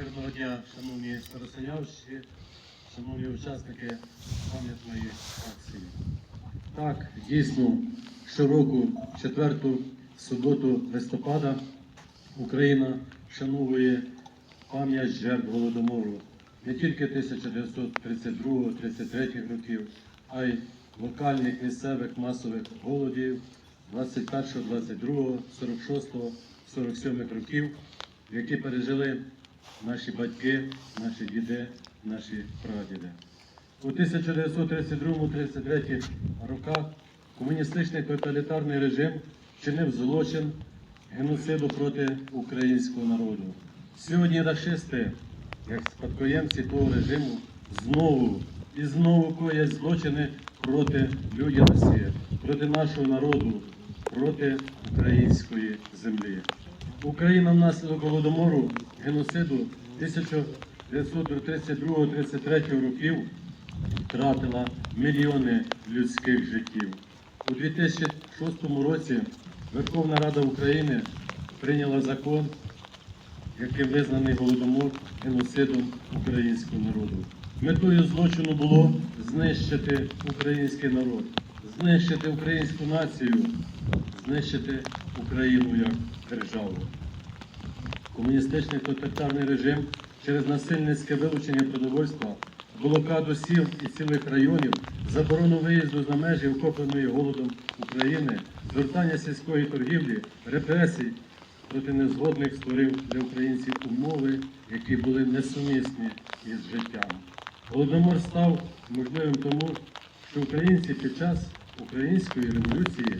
Мирного дня, шановні старосинявщі, шановні учасники пам'ятної акції. Так, дійсно, щороку, четверту суботу листопада, Україна вшановує пам'ять жертв Голодомору не тільки 1932-33 років, а й локальних місцевих масових голодів 21, 22, 46, 47 років, які пережили наші батьки, наші діди, наші прадіди. У 1932-33 роках комуністичний тоталітарний режим вчинив злочин геноциду проти українського народу. Сьогодні рашисти, як спадкоємці того режиму, знову і знову коять злочини проти людяності, проти нашого народу, проти української землі. Україна внаслідок голодомору геноциду 1932-33 років втратила мільйони людських життів. У 2006 році Верховна Рада України прийняла закон, яким визнаний голодомор геноцидом українського народу. Метою злочину було знищити український народ, знищити українську націю, знищити Україну як державу. Комуністичний тоталітарний режим через насильницьке вилучення продовольства, блокаду сіл і цілих районів, заборону виїзду за межі охопленої голодом України, звертання сільської торгівлі, репресій проти незгодних створив для українців умови, які були несумісні із життям. Голодомор став можливим тому, що українці під час української революції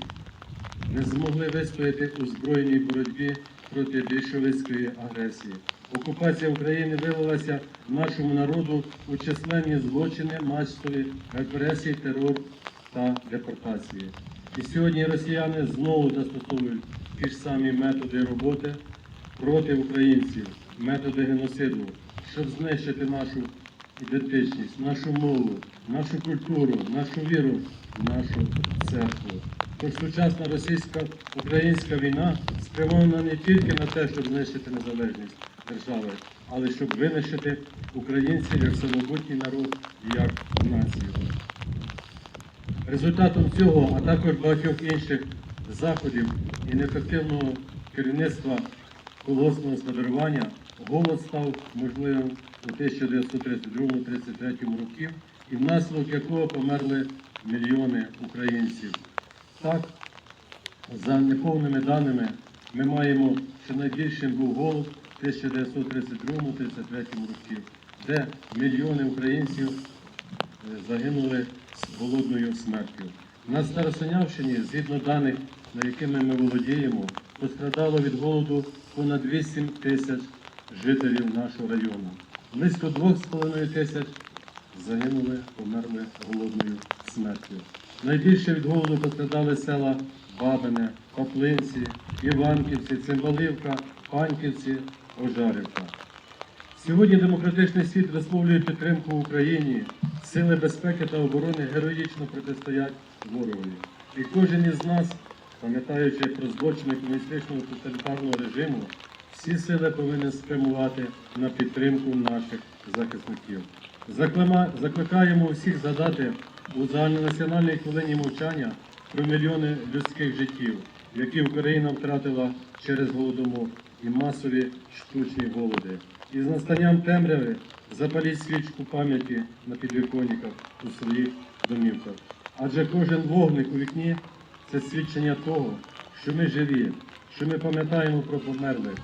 не змогли вистояти у збройній боротьбі проти більшовицької агресії. Окупація України вилилася нашому народу у численні злочини, масові репресії, терор та депортації. І сьогодні росіяни знову застосовують ті ж самі методи роботи проти українців, методи геноциду, щоб знищити нашу ідентичність, нашу мову, нашу культуру, нашу віру, нашу церкву. Тож сучасна російсько-українська війна спрямована не тільки на те, щоб знищити незалежність держави, але щоб винищити українців як самобутній народ і як націю. Результатом цього, а також багатьох інших заходів і неефективного керівництва колгоспного господарювання, голод став можливим у 1932-33 років, і внаслідок якого померли мільйони українців. Так, за неповними даними, ми маємо, що найбільшим був голод в 1932-33 років, де мільйони українців е, загинули з голодною смертю. На Старосинявщині, згідно даних, на якими ми володіємо, пострадало від голоду понад 8 тисяч жителів нашого району. Близько 2,5 тисяч загинули, померли голодною смертю. Найбільше від голоду пострадали села Бабине, Поплинці, Іванківці, Цимбалівка, Панківці, Ожарівка. Сьогодні демократичний світ висловлює підтримку Україні. Сили безпеки та оборони героїчно протистоять ворогові. І кожен із нас, пам'ятаючи про злочини комуністичного тоталітарного режиму, всі сили повинен спрямувати на підтримку наших захисників. Закликаємо усіх задати у загальнонаціональній хвилині мовчання про мільйони людських життів, які Україна втратила через голодомор і масові штучні голоди. І з настанням темряви запаліть свічку пам'яті на підвіконниках у своїх домівках. Адже кожен вогник у вікні це свідчення того, що ми живі, що ми пам'ятаємо про померлих.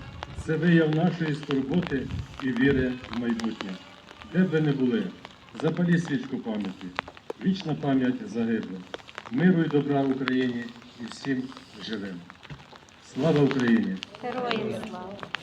Це вияв нашої скорботи і віри в майбутнє. Де б ви не були, запалі свічку пам'яті, вічна пам'ять загибла, Миру і добра Україні і всім живим. Слава Україні! Героям слава!